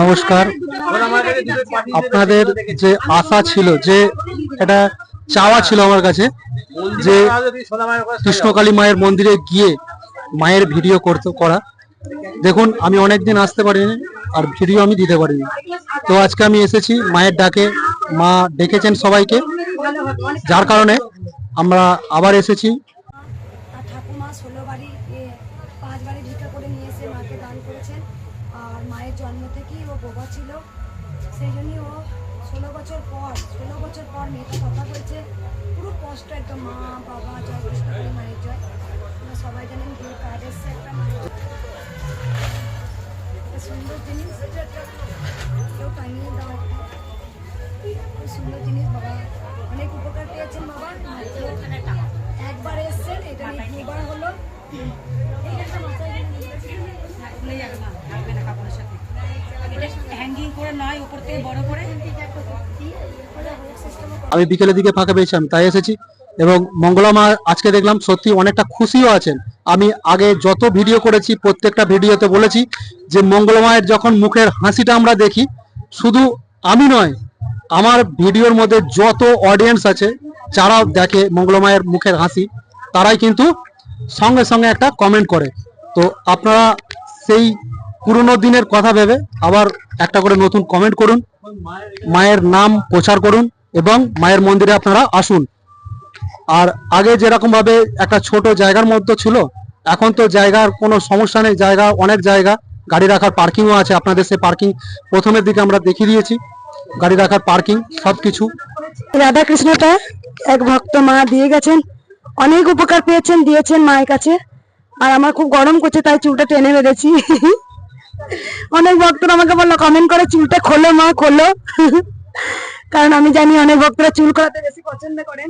নমস্কার। আপনাদের যে আশা ছিল, যে এটা চাওয়া ছিল আমার কাছে, যে কৃষ্ণকালী মায়ের মন্দিরে গিয়ে মায়ের ভিডিও করতে, করা। দেখুন, আমি অনেকদিন আসতে পারিনি, আর ভিডিও আমি দিতে পারিনি। তো আজকে আমি এসেছি মায়ের ডাকে, মা ডেকেছেন সবাইকে। যার কারণে আমরা আবার এসেছি। ঠাকুমা ষোলো বাড়ি পাঁচ বাড়ি ভিক্ষা করে নিয়ে এসে মাকে দান করেছেন। আর মায়ের জন্ম থেকেই ও বোবা ছিল। সেই জন্যই ও ষোলো বছর পর, ষোলো বছর পর মেয়েটা কথা বলছে পুরো কষ্ট একদম মা, বাবা জয় কৃষ্ণ করে মায়ের জয়। সবাই জানেন বিয়ে কার্ড এসছে একটা মায়ের সুন্দর জিনিস কেউ টাঙিয়ে দাও একটা। খুব সুন্দর জিনিস বাবা। অনেক উপকার পেয়েছেন বাবা। একবার এসছেন, এটা নিয়ে হলো। এই একটা মাথায় খুলে যাবে না থাকবে না কাপড়ের সাথে এটা হ্যাঙ্গিং করে আমি বিকেলের দিকে ফাঁকা পেয়েছি, আমি তাই এসেছি। এবং মঙ্গলা মা আজকে দেখলাম সত্যি অনেকটা খুশিও আছেন। আমি আগে যত ভিডিও করেছি, প্রত্যেকটা ভিডিওতে বলেছি যে মঙ্গলা মায়ের যখন মুখের হাসিটা আমরা দেখি, শুধু আমি নয়, আমার ভিডিওর মধ্যে যত অডিয়েন্স আছে যারা দেখে মঙ্গলা মায়ের মুখের হাসি, তারাই কিন্তু সঙ্গে সঙ্গে একটা কমেন্ট করে। তো আপনারা সেই পুরনো দিনের কথা ভেবে আবার একটা করে নতুন কমেন্ট করুন। মায়ের নাম প্রচার করুন এবং মায়ের মন্দিরে আপনারা আসুন। আর আগে যেরকম ভাবে একটা ছোট জায়গার মধ্যে ছিল, এখন তো জায়গার কোনো সমস্যা নেই। জায়গা অনেক জায়গা, গাড়ি রাখার পার্কিংও আছে আপনাদের সে পার্কিং প্রথমের দিকে আমরা দেখিয়ে দিয়েছি, গাড়ি রাখার পার্কিং সবকিছু। রাধা কৃষ্ণটা এক ভক্ত মা দিয়ে গেছেন, অনেক উপকার পেয়েছেন, দিয়েছেন মায়ের কাছে। আর আমার খুব গরম করছে, তাই চুলটা টেনে বেঁধেছি অনেক ভক্তরা আমাকে বলল কমেন্ট করে চুলটা খোলো মা খোলো। কারণ আমি জানি অনেক ভক্তরা চুল করাতে বেশি পছন্দ করেন।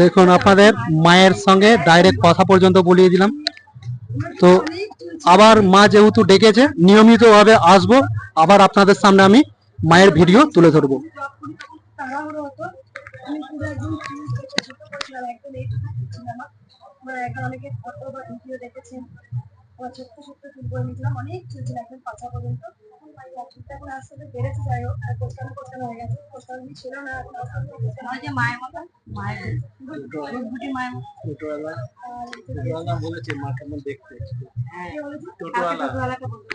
দেখুন আপনাদের মায়ের সঙ্গে ডাইরেক্ট কথা পর্যন্ত বলিয়ে দিলাম। তো আবার মা যেহেতু ডেকেছে নিয়মিতভাবে আসব। আবার আপনাদের সামনে আমি মায়ের ভিডিও তুলে ধরবো। অনেকে ফটো বা ভিডিও দেখেছেন। আমার ছোট্ট ছোট্ট চুল করে নিয়েছিলাম অনেক চুল ছিল একদম পাছা পর্যন্ত। চুলটা এখন আস্তে আস্তে বেড়েছে যাই হোক আর কোস্টানো কোস্টানো হয়ে গেছে কোস্টানো ছিল না এখন আস্তে আস্তে কোস্টানো ওই যে মায়ের মতো মায়ের বুটি মায়ের মতো টোটোওয়ালা। বলেছে মা কেমন দেখতে? হ্যাঁ। টোটোওয়ালা।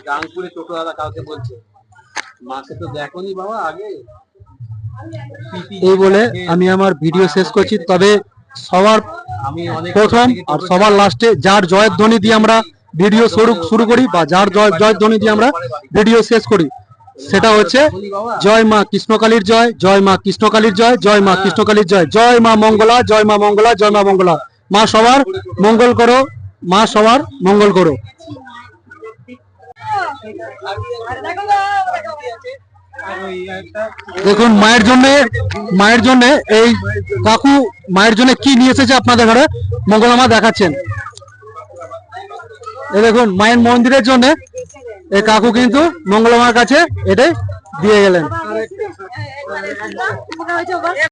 গাংপুরে টোটোওয়ালা কাউকে বলছে। মাকে তো দেখোনি বাবা আগে। এই বলে আমি আমার ভিডিও শেষ করছি তবে সবার আমি অনেক প্রথম আর সবার লাস্টে যার জয়ের ধ্বনি দিয়ে আমরা ভিডিও শুরু শুরু করি বা যার জয় জয় ধ্বনি দিয়ে আমরা ভিডিও শেষ করি। সেটা হচ্ছে জয় মা কৃষ্ণকালীর জয় জয় মা কৃষ্ণকালীর জয় জয় মা কৃষ্ণকালীর জয় জয় মা মঙ্গলা জয় মা মঙ্গলা জয় মা মঙ্গলা। মা সবার মঙ্গল করো মা সবার মঙ্গল করো। দেখুন মায়ের জন্য মায়ের জন্য এই কাকু মায়ের জন্য কি নিয়ে এসেছে আপনাদের ঘরে? মঙ্গলামা দেখাচ্ছেন। এই দেখুন মায়ের মন্দিরের জন্য এই কাকু কিন্তু মঙ্গলমার কাছে এটাই দিয়ে গেলেন।